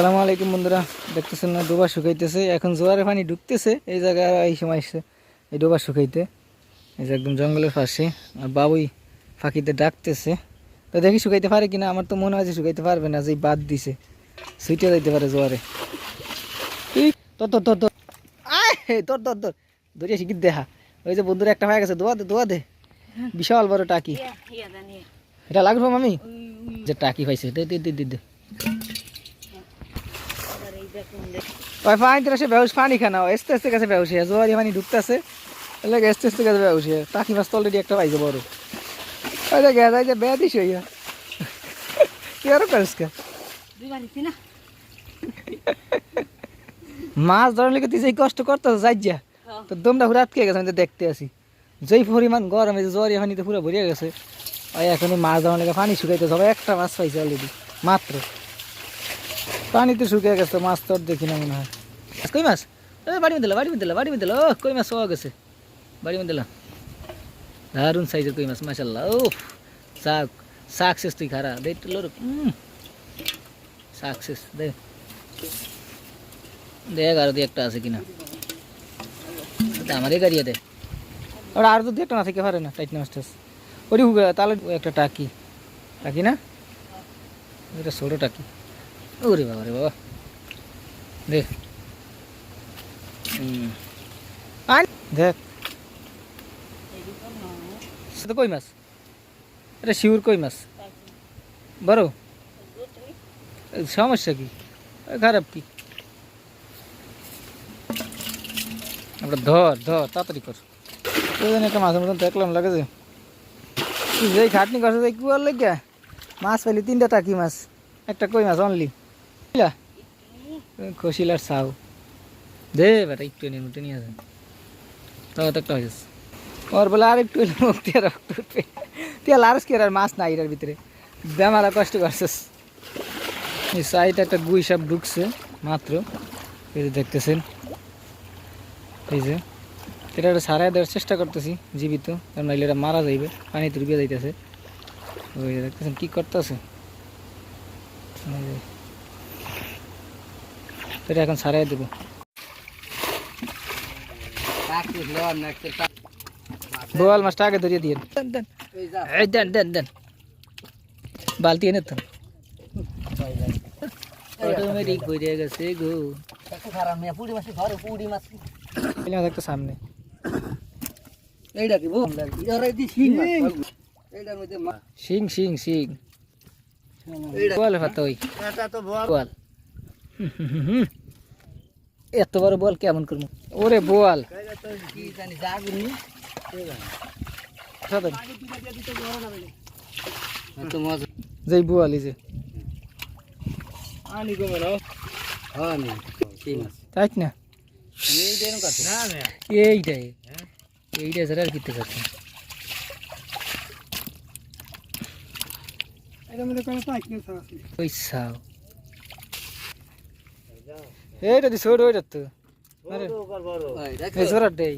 আসসালামু আলাইকুম বন্ধুরা দেখতেছেন না ডোবা শুকাইতেছে। এখন জোয়ারের পানি ঢুকতেছে এই জায়গায় এই সময় এসছে এই ডোবা শুকাইতে। এই যে একদম জঙ্গলের পাশে আর বাবুই ফাঁকিতে ডাকতেছে। তো দেখি শুকাইতে পারে কিনা আমার তো মনে হয় যে শুকাইতে পারবে না যে বাদ দিছে। সুইটে যাইতে পারে জোয়ারে। তোর তোর তোর তোর। আয় তোর তোর তোর। ধরিয়া শিখিত দেখা ওই যে বন্ধুরা একটা হয়ে গেছে দোয়া দে দোয়া দে। বিশাল বড় টাকি। এটা লাগবে মামি? যে টাকি পাইছে দে দে দে দে দে। ওই পানি তোরা সে বেউস পানি খানা আস্তে আস্তে কাছে বেউসে জোয়ারি পানি ঢুকতেছে এলাকা আস্তে আস্তে কাছে বেউসে টাকি মাছ তো অলরেডি একটা পাইছে বড়। ওই যে গেছে যে বেয়া দিস হইয়া কি আর করিস কে? মাছ ধরার লেগে তুই যে কষ্ট করতেছ যাই যা। তো দমটা হুরাত খেয়ে গেছে আমি তো দেখতে আসি যেই পরিমাণ গরম এই যে জোয়ারি পানিতে পুরো ভরিয়ে গেছে ওই এখন মাছ ধরার লেগে পানি শুকাইতে সবাই একটা মাছ পাইছে অলরেডি মাত্র। পানিতে শুকিয়ে গেছে মাছ তো দেখি না মনে হয়। কই মাছ? বাড়ি মধ্যে বাড়ি মধ্যে বাড়ি মধ্যে ও কই মাছ পাওয়া গেছে? বাড়ি মধ্যে দারুণ সাইজের কই মাছ মাশাল্লাহ ও শাক সাকসেস তুই খারা। দে একটু লোর সাকসেস দে। দেখ আর দিয়ে একটা আছে কিনা। আমারই গাড়িয়ে দে। ওরা আর তো দিয়ে একটা না থেকে পারে না টাইট মাস্টার্স ওটি তাহলে একটা টাকি। টাকি না? এটা ছোটো টাকি। ওরে বাবা রে বাবা। দেখ দেখ সেটা কই মাছ? এটা শিউর কই মাছ? বড়। সমস্যা কি? খারাপ কি? আমরা ধর ধর তাড়াতাড়ি কর। ওই একটা মাছের মতন দেখলাম লাগে যে। যেই খাটনি করছে কুয়ার লেগে মাছ পাইলি তিনটা টাকি মাছ। একটা কই মাছ অনলি খসিলার সাউ দে বেটা, একটু নিয়ে মুটে নিয়ে আসেন তাও তো একটা হয়েছে। ওর বলে আর একটু হলে রক্ত উঠবে। তুই লারস কি আর মাছ নাই এটার ভিতরে? বেমারা কষ্ট করছিস। এই সাইডে একটা গুই সাপ ঢুকছে, মাত্র। এই যে দেখতেছেন। এই যে। এটা একটা সারাই দেওয়ার চেষ্টা করতেছি, জীবিত। কারণ নাইলে এটা মারা যাইবে পানি তুলবিয়ে যাইতেছে। ওই দেখতেছেন কি করতেছে। এটা এখন সারাই দেবো। বোয়াল মাছটা আগে ধরিয়ে দিয়ে দেন দেন দেন। বালতি এনে তো। অটোমেটিক হয়ে গেছে গো। একটা সামনে। শিং শিং শিং। বোয়াল। বোয়াল এত বড় বল কেমন করব? ওরে বোয়াল সাধন। যেই বোয়াল এই যে। তাই না এইটাই। এইটা ছাড়া আর কিতে পারছি সাও। এইটা দি ছোট ওইটা তো। আরে এই দেই